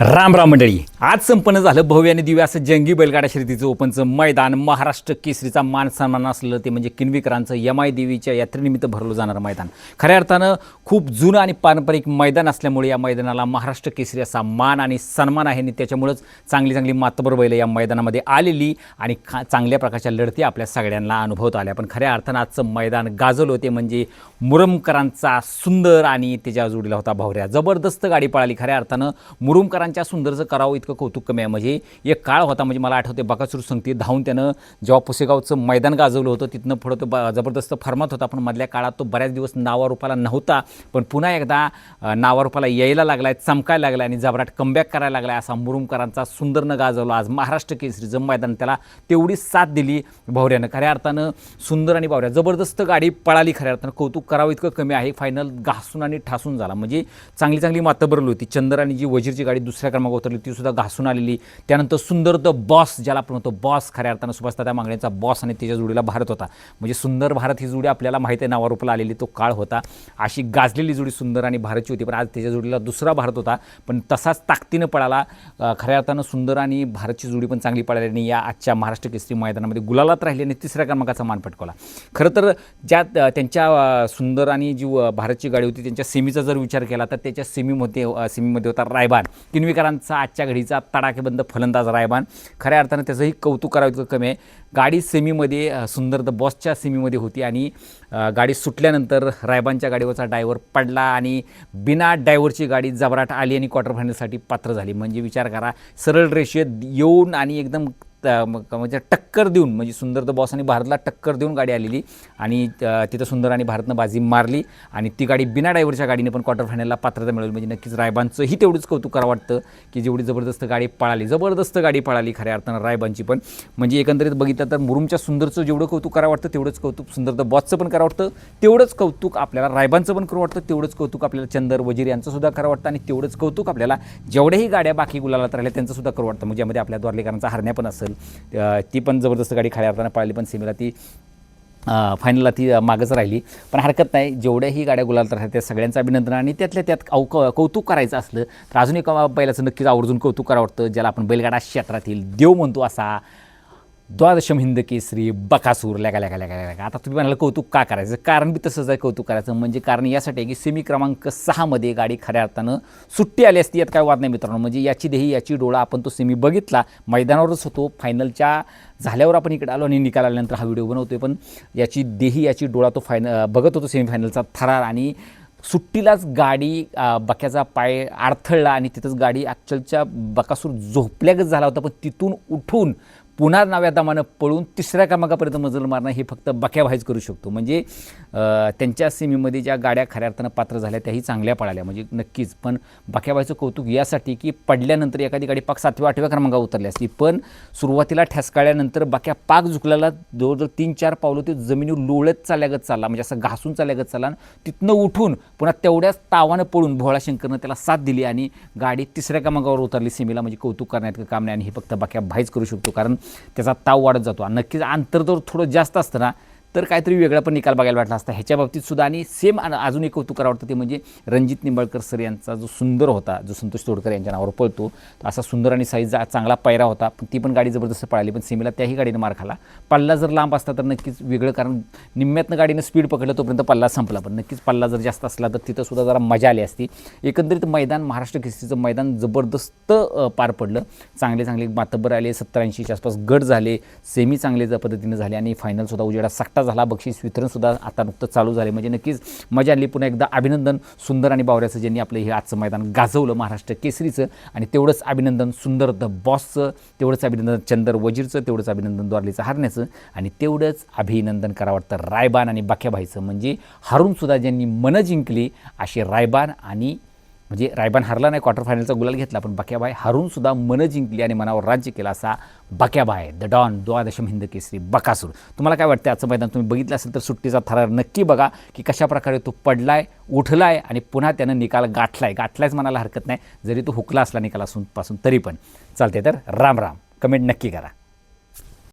राम राम मंडळी. आज संपन्न झालं भव्य आणि दिव्य असं जंगी बैलगाडा शर्यतीचं ओपनचं मैदान. महाराष्ट्र केसरीचा मान सन्मान असलं ते म्हणजे किनविकरांचं यमाई देवीच्या यात्रेनिमित्त भरलं जाणारं मैदान. खऱ्या अर्थानं खूप जुनं आणि पारंपरिक मैदान असल्यामुळे या मैदानाला महाराष्ट्र केसरी असा मान आणि सन्मान आहे आणि त्याच्यामुळंच चांगली चांगली मातबर बैल या मैदानामध्ये आलेली आणि खा चांगल्या प्रकारच्या लढती आपल्या सगळ्यांना अनुभवत आल्या. पण खऱ्या अर्थानं आजचं मैदान गाजलं होते म्हणजे मुरमकरांचा सुंदर आणि त्याच्या जोडीला होता भावऱ्या. जबरदस्त गाडी पळाली. खऱ्या अर्थानं मुरुमकरां मुरुमकरांच्या सुंदरचं करावं इतकं कौतुक कमी आहे. म्हणजे एक काळ होता म्हणजे मला आठवते बकासूर संगती धावून त्यानं जेव्हा पुसेगावचं मैदान गाजवलं होतं तिथनं पुढं तो ब जबरदस्त फर्मात होता पण मधल्या काळात तो बऱ्याच दिवस नावारूपाला नव्हता. पण पुन्हा एकदा नावारूपाला यायला लागला आहे चमकायला लागला आणि जबराट कमबॅक करायला लागला असा मुरुमकरांचा सुंदरनं गाजवला. आज महाराष्ट्र केसरीचं मैदान त्याला तेवढी साथ दिली भावऱ्यानं. खऱ्या अर्थानं सुंदर आणि भावऱ्या. जबरदस्त गाडी पळाली खऱ्या अर्थानं. कौतुक करावं इतकं कमी आहे. फायनल घासून आणि ठासून झाला. म्हणजे चांगली चांगली मातं भरली होती. चंद्र आणि जी वजीरची गाडी दुसरी दुसऱ्या क्रमांकावर उतरली ती सुद्धा घासून आलेली. त्यानंतर सुंदर द बॉस ज्याला आपण म्हणतो बॉस खऱ्या अर्थानं सुभाषदादा मागण्याचा बॉस आणि त्याच्या जोडीला भारत होता. म्हणजे सुंदर भारत ही जोडी आपल्याला माहिती आहे नावारूपाला आलेली तो काळ होता. अशी गाजलेली जोडी सुंदर आणि भारतची होती पण आज त्याच्या जोडीला दुसरा भारत होता. पण तसाच ताकदीनं पळाला. खऱ्या अर्थानं सुंदर आणि भारतची जोडी पण चांगली पळाली आणि या आजच्या महाराष्ट्र केसरी मैदानामध्ये गुलालात राहिली आणि तिसऱ्या क्रमांकाचा मान पटकवला. खरं तर ज्या त्यांच्या सुंदर आणि जी भारतची गाडी होती त्यांच्या सेमीचा जर विचार केला तर त्याच्या सेमीमध्ये सेमीमध्ये होता रायबान. किनविकरांचा आजच्या घडीचा तडाखेबंद फलंदाज रायबान. खऱ्या अर्थानं त्याचंही कौतुक करावं इतकं कमी आहे. गाडी सेमीमध्ये सुंदर द बॉसच्या सेमीमध्ये होती आणि गाडी सुटल्यानंतर रायबानच्या गाडीवरचा डायव्हर पडला आणि बिना डायव्हरची गाडी जबराट आली आणि क्वार्टर फायनलसाठी पात्र झाली. म्हणजे विचार करा सरळ रेषेत येऊन आणि एकदम म्हणजे टक्कर देऊन म्हणजे सुंदर द बॉस आणि भारतला टक्कर देऊन गाडी आलेली. आणि तिथं सुंदर आणि भारतनं बाजी मारली. आणि ती गाडी बिना ड्रायव्हरच्या गाडीने पण क्वार्टर फायनलला पात्रता मिळवली. म्हणजे नक्कीच रायबांचंही तेवढंच कौतुक करावं वाटतं की जेवढी जबरदस्त गाडी पळाली. जबरदस्त गाडी पळाली खऱ्या अर्थानं रायबांची पण. म्हणजे एकंदरीत बघितलं तर मुरुमच्या सुंदरचं जेवढं कौतुक करावं वाटतं तेवढंच कौतुक सुंदर द बॉसचं पण करावं वाटतं. तेवढंच कौतुक आपल्याला रायबांचं पण करू वाटतं. तेवढंच कौतुक आपल्याला चंदर वजीर यांचं सुद्धा करावं वाटतं. आणि तेवढंच कौतुक आपल्याला जेवढ्याही गाड्या बाकी गुलालात राहिल्या त्यांचं सुद्धा करू वाटतं. म्हणजे यामध्ये आपल्या द्वारलेकरांचा हरण्या पण असेल अ, ती पण जबरदस्त गाडी खाली अर्थानं पाळली पण सेमीला ती फायनलला ती मागंच मागच राहिली. पण हरकत नाही जेवढ्याही गाड्या गुलाल राहतात त्या सगळ्यांचं अभिनंदन आणि त्यातल्या त्यात अव कौतुक करायचं असलं तर अजून एका बैलाचं नक्कीच आवर्जून कौतुक करावं वाटतं ज्याला आपण बैलगाडा क्षेत्रातील देव म्हणतो असा. द्वादशम हिंद केसरी बकासूर लगा लगा लगा लगा. आता तुम्ही म्हणाला कौतुक का करायचं? कारण बी तसंच आहे कौतुक करायचं. म्हणजे कारण यासाठी आहे की सेमी क्रमांक सहामध्ये गाडी खऱ्या अर्थानं सुट्टी आली असती यात काय वाद नाही मित्रांनो. म्हणजे याची देही याची डोळा आपण तो सेमी बघितला मैदानावरच होतो. फायनलच्या झाल्यावर आपण इकडे आलो आणि निकाल आल्यानंतर हा व्हिडिओ बनवतोय. पण याची देही याची डोळा तो फायन बघत होतो सेमीफायनलचा थरार आणि सुट्टीलाच गाडी बक्याचा पाय अडथळला आणि तिथंच गाडी ॲक्च्युअलच्या बकासूर झोपल्यागत झाला होता. पण तिथून उठून पुन्हा नव्या दमानं पळून तिसऱ्या क्रमांकापर्यंत मजल मारणं हे फक्त बक्याभाईच करू शकतो. म्हणजे त्यांच्या सीमेमध्ये ज्या गाड्या खऱ्या अर्थानं पात्र झाल्या त्याही चांगल्या पळाल्या. म्हणजे नक्कीच. पण बक्याबाईचं कौतुक यासाठी की पडल्यानंतर एखादी गाडी पाक सातव्या आठव्या क्रमांकावर उतरली असती. पण सुरुवातीला ठसकाळल्यानंतर बाक्या पाक झुकल्याला जवळजवळ तीन चार पावलं ते जमिनीवर लोळत चालल्यागत चालला. म्हणजे असं घासून चालल्यागत चालला. आणि तिथनं उठून पुन्हा तेवढ्याच तावानं पळून भोळा शंकरनं त्याला साथ दिली आणि गाडी तिसऱ्या क्रमांकावर उतरली. सीमेला म्हणजे कौतुक करण्यात काम नाही आणि हे फक्त बाक्या भाईच करू शकतो. कारण त्याचा ताव वाढत जातो. आणि नक्कीच अंतर जर थोडं जास्त असतं ना तर काहीतरी वेगळा पण निकाल बघायला वाटला असता. ह्याच्या बाबतीत सुद्धा आणि सेम अजून एक कौतुक करावं वाटतं ते म्हणजे रणजित निंबाळकर सर यांचा जो सुंदर होता जो संतोष तोडकर यांच्या नावावर पळतो असा सुंदर आणि साईजचा चांगला पायरा होता. पण ती पण गाडी जबरदस्त पळाली पण सेमीला त्याही गाडीनं मार खाला. पल्ला जर लांब असता तर नक्कीच वेगळं कारण निम्म्यातनं गाडीनं स्पीड पकडलं तोपर्यंत पल्ला संपला. पण नक्कीच पल्ला जर जास्त असला तर तिथं सुद्धा जरा मजा आली असती. एकंदरीत मैदान महाराष्ट्र केसरीचं मैदान जबरदस्त पार पडलं. चांगले चांगले मातब्बर आले सत्तर ऐंशीच्या आसपास गट झाले सेमी चांगले ज्या पद्धतीने झाले आणि फायनलसुद्धा उजेडा आत्ता झाला बक्षीस वितरणसुद्धा आता नुकतं चालू झाले म्हणजे नक्कीच मजा आली पुन्हा एकदा अभिनंदन सुंदर आणि बावऱ्याचं ज्यांनी आपलं हे आजचं मैदान गाजवलं महाराष्ट्र केसरीचं आणि तेवढंच अभिनंदन सुंदर द बॉसचं तेवढंच अभिनंदन चंदर वजीरचं तेवढंच अभिनंदन द्वारलीचं हारण्याचं आणि तेवढंच अभिनंदन करावं वाटतं रायबान आणि बाख्याभाईचं म्हणजे हारूनसुद्धा ज्यांनी मनं जिंकली असे रायबान आणि म्हणजे रायबान हरला नाही क्वार्टर फायनलचा गुलाल घेतला पण बक्याबाय हारून सुद्धा मनं जिंकली आणि मनावर राज्य केला असा बक्याबाय द डॉन द्वादशम हिंद केसरी बकासूर. तुम्हाला काय वाटतं आजचं मैदान? तुम्ही बघितलं असेल तर सुट्टीचा थरार नक्की बघा की कशा प्रकारे तो पडलाय उठलाय आणि पुन्हा त्यानं निकाल गाठलाय. गाठलायच म्हणायला हरकत नाही. जरी तो हुकला असला निकालासून पासून तरी पण. चालते तर राम राम. कमेंट नक्की करा.